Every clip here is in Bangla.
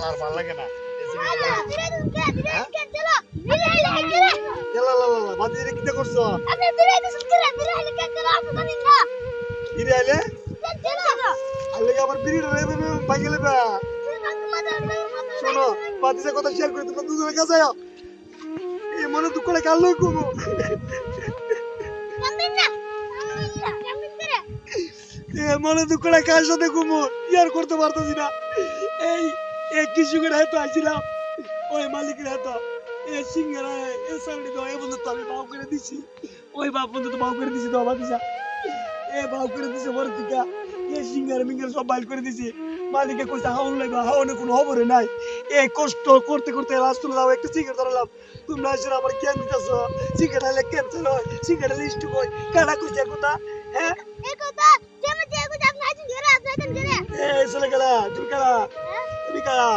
আর ভালো লাগে না। শোনো বাদিসের কথা শেয়ার করে তোমরা দুজনে কাছে এই মনে দুঃখ কাল কমো এ মনে দুঃখ করে সাথে কমো ইয়ার করতে পারতেছি না। এই এই কৃষকের হাতে আইছিলাম। ওই মালিকের এ এ সামনে তো এ বন্ধু তো আমি বাউ করে দিছি। ওই বাপ বন্ধু তো বাউ করে দিছি তো বাদিসা এ বাউ করে দিছে এ সিঙ্গার মিঙ্গার সব করে দিছি। মালিকে কইছে হাউন লাগবে হাউনে কোনো খবরে নাই। এই কষ্ট করতে করতে লাস্ট তুলে দাও, একটা সিগারেট ধরলাম। তোমরা এসে আমার জ্ঞান দিতেছ। সিগারেট হলে হয়, সিগারেট লিস্ট কই কারা কইছে কথা হ্যাঁ? এই চলে গেলা তুমি কারা তুমি কারা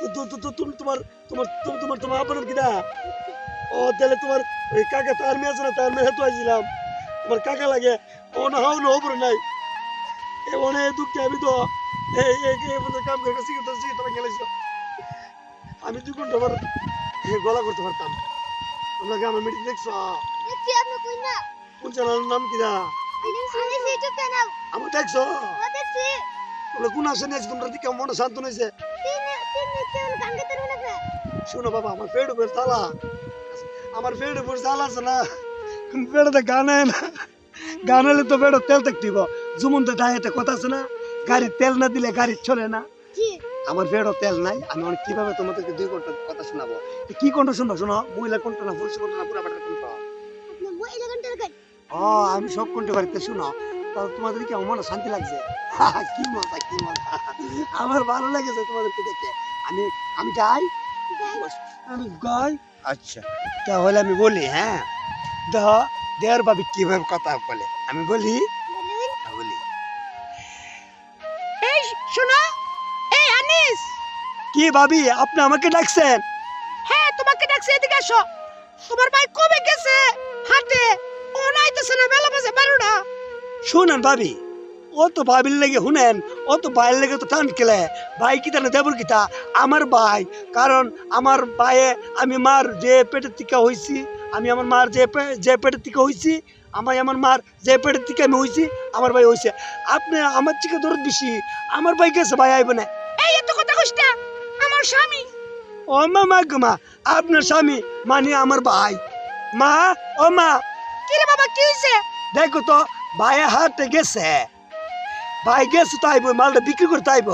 তো তো তো তো- তুমি তোমার তোমার তোমার তোমার তোমার আপনার কিনা ও তাহলে তোমার ওই কাকা তার মেয়ে আছে না তার মেয়ে হেতু আইছিলাম। তোমার কাকা লাগে ও না হাও না ওপরে নাই। এ অনেক দুঃখে আমি তো এই এই এই কাম করে সিগারেট সিগারেট তোমার খেলেছো আমি দু ঘণ্টা আমার গলা করতে পারতাম। আমার মিটিং দেখছ? কোন চ্যানেলের নাম কিনা আমার দেখছ তোমরা কোন আসে নিয়েছো তোমরা দিকে মনে শান্ত হয়েছে। শোনো বাবা আমার পেট উপর তালা আমার পেট উপর তালা আছে না। পেটে গান না? গান হলে তো পেট তেল ডায়েতে কথা আছে না? গাড়ির তেল না দিলে গাড়ি চলে না। আমার পেটও তেল নাই। আমি অনেক কীভাবে তোমাদেরকে দুই ঘণ্টা কথা শোনাবো? কি কণ্ঠ শুনব? শোনো মহিলা কণ্ঠ না পুরুষ কণ্ঠ না পুরা বাটার কণ্ঠ ও আমি সব কণ্ঠ বাড়িতে শুনো? তাহলে তোমাদের কি আমার মনে শান্তি লাগছে? কি মজা কি মজা। আমার ভালো লেগেছে তোমাদেরকে দেখে। আমি আমি যাই আমি গাই? আচ্ছা। তাহলে আমি বলি হ্যাঁ? দেহ দেয়ার ভাবি কীভাবে কথা বলে? আমি বলি? হ্যাঁ, বলি। এই শোনো। এই আনিস। কি ভাবি আপনি আমাকে ডাকছেন? হ্যাঁ তোমাকে ডাকছে এদিকে আসো। তোমার ভাই কবে গেছে? হাটে। ও নাইতেছে না বেলা বাজে বারোটা। শুনেন ভাবি ও তো ভাবির লেগে শুনেন ও তো ভাইয়ের লেগে তো টান খেলে। ভাই কিতা না দেবর কিতা আমার ভাই কারণ আমার ভাইয়ে আমি মার যে পেটের থেকে হইছি আমি আমার মার যে যে পেটের থেকে হইছি আমি আমার মার যে পেটের থেকে আমি হইছি আমার ভাই হইছে। আপনি আমার থেকে দরদ বেশি আমার ভাই গেছে ভাই আইব না। এই এত কথা কইস না আমার স্বামী। ও মা মা আপনার স্বামী মানে আমার ভাই। মা ও মা কি রে বাবা কি হইছে? দেখো তো ভাইয়ে হাটে গেছে। ভাই গেছে তো আইব মালটা বিক্রি করতে আইব।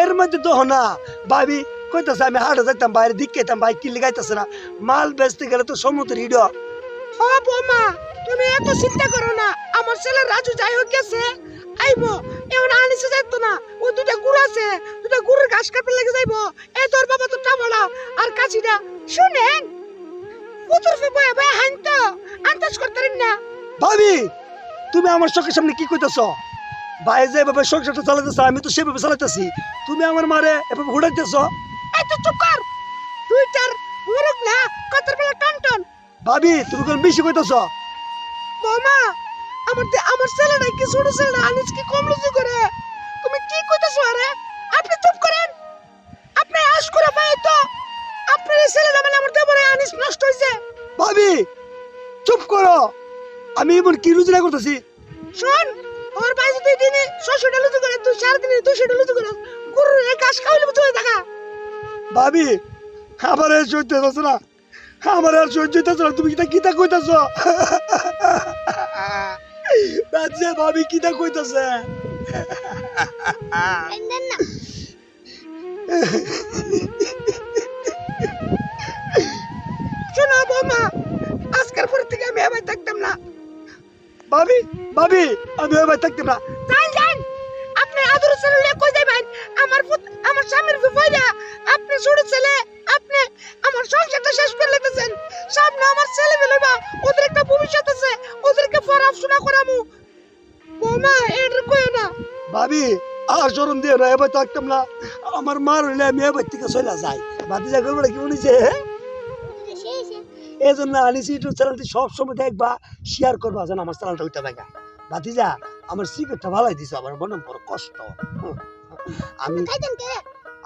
এর মধ্যে তো না ভাবি কইতাছে আমি হাটে যাইতাম বাইরে দিক খাইতাম ভাই কিল্লি গাইতেছে না। মাল বেচতে গেলে তো সমুদ্র হিড। ও বৌমা তুমি এত চিন্তা করো না আমার ছেলে রাজু যাই হোক গেছে আইবো। এখন আনিসে যাইতো না ও দুটা গুড় আছে দুটা গুড়ের ঘাস কাটতে লেগে যাইবো। এই তোর বাবা তো টাবলা আর কাছিটা শুনেন। বয়ে বয়ে আন্দাজ না। ভাবি তুমি আমার চোখের সামনে কি কইতেছ? ভাই যেভাবে সংসারটা আমি তো সেভাবে তুমি আমার মারে এভাবে এই তো চুপ কর। টুইটার মুরুক না বেলা টন টন। ভাবি তুমি কোন বেশি কইতেছ? বৌমা আমার আমার ছেলেটা কি ছোট ছেলেটা আনিস কি কম লুচি করে? তুমি কি কইতেছো আরে? আপনি চুপ করেন। আপনি আশ করে পাই তো আপনার এই ছেলেটা মানে আমার ভাবি চুপ করো। আমি এমন কি রুজনা করতেছি? শোন ওর ভাই যদি দিনে ছশোটা লুচি করে তুই সারা দিনে দুশোটা লুচি করে। গরুর এই ঘাস খাওয়াইলে বুঝতে থাকা ভাবি আমার আর সহ্য হইতেছে না। আমার আর সহ্য হইতেছে না। তুমি কিতা কিতা কইতাছ? বাচ্চা ভাবি কিতা কইতাছে? শোনো বৌমা পর থেকে আমি এবার থাকতাম না। ভাবি ভাবি আমি এবার থাকতে না। যান যান আপনি আদর ছেলে কই যাবেন? আমার আমার স্বামীর আপনি ছোট ছেলে আপনি আমার সংসারটা শেষ করে লেতেছেন সামনে আমার ছেলে মেলেবা ওদের একটা ভবিষ্যৎ আছে ওদেরকে পড়াশোনা করামু। বৌমা এটা কই না। ভাবি আর শরম দিয়ে না এবার থাকতাম না। আমার মার হইলে আমি এবার থেকে চলে যাই। বাতি যা করব কি উনিছে এই জন্য আনিছি ইউটিউব চ্যানেলটি সবসময় দেখবা শেয়ার করবা যেন আমার চ্যানেলটা ওইটা দেখা ভাতিজা আমার সিগারেটটা ভালাই দিছো আমার মনে বড় কষ্ট। আমি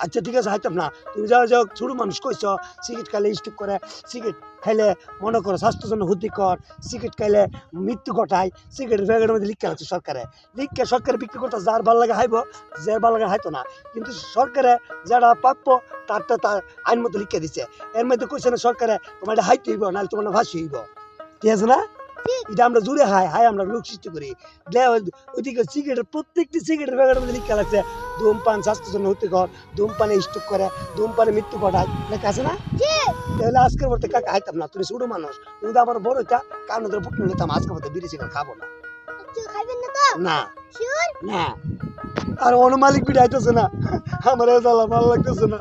আচ্ছা ঠিক আছে হাইতাম না। তুমি যাও যাও ছোট মানুষ কইছো সিগারেট খাইলে স্টিক করে। সিগারেট খাইলে মনে করো স্বাস্থ্যের জন্য ক্ষতিকর, সিগারেট খাইলে মৃত্যু ঘটায় সিগারেটের প্যাকেটের মধ্যে লিখা আছে সরকারে। লিখা সরকারে বিক্রি করতে যার ভালো লাগে হাইব যার ভালো লাগে হাইতো না। কিন্তু সরকারে যারা প্রাপ্য, তারটা তার আইন মতো লিখে দিছে। এর মধ্যে কইছে না সরকারে তোমার হাইতে হইব, নাহলে তোমার ভাসি হইব। ঠিক আছে না? এটা আমরা জুড়ে হাই হাই আমরা লোক সৃষ্টি করি। ওইদিকে সিগারেটের প্রত্যেকটি সিগারেটের মধ্যে লিখে লাগছে ধূমপান স্বাস্থ্যের জন্য ক্ষতিকর ধূমপানে স্ট্রোক করে ধূমপানে মৃত্যু ঘটায়। লেখা আছে না? তাহলে আজকের পর কাকা না তুমি ছোট মানুষ। তুমি তো আমার বড় এটা কারণ তোর পুটনে নিতাম আজকে পর বিড়ি সিগারেট খাব না। না না। আর অনুমালিক বিড়ি আইতেছে না। আমার ভালো লাগতেছে না।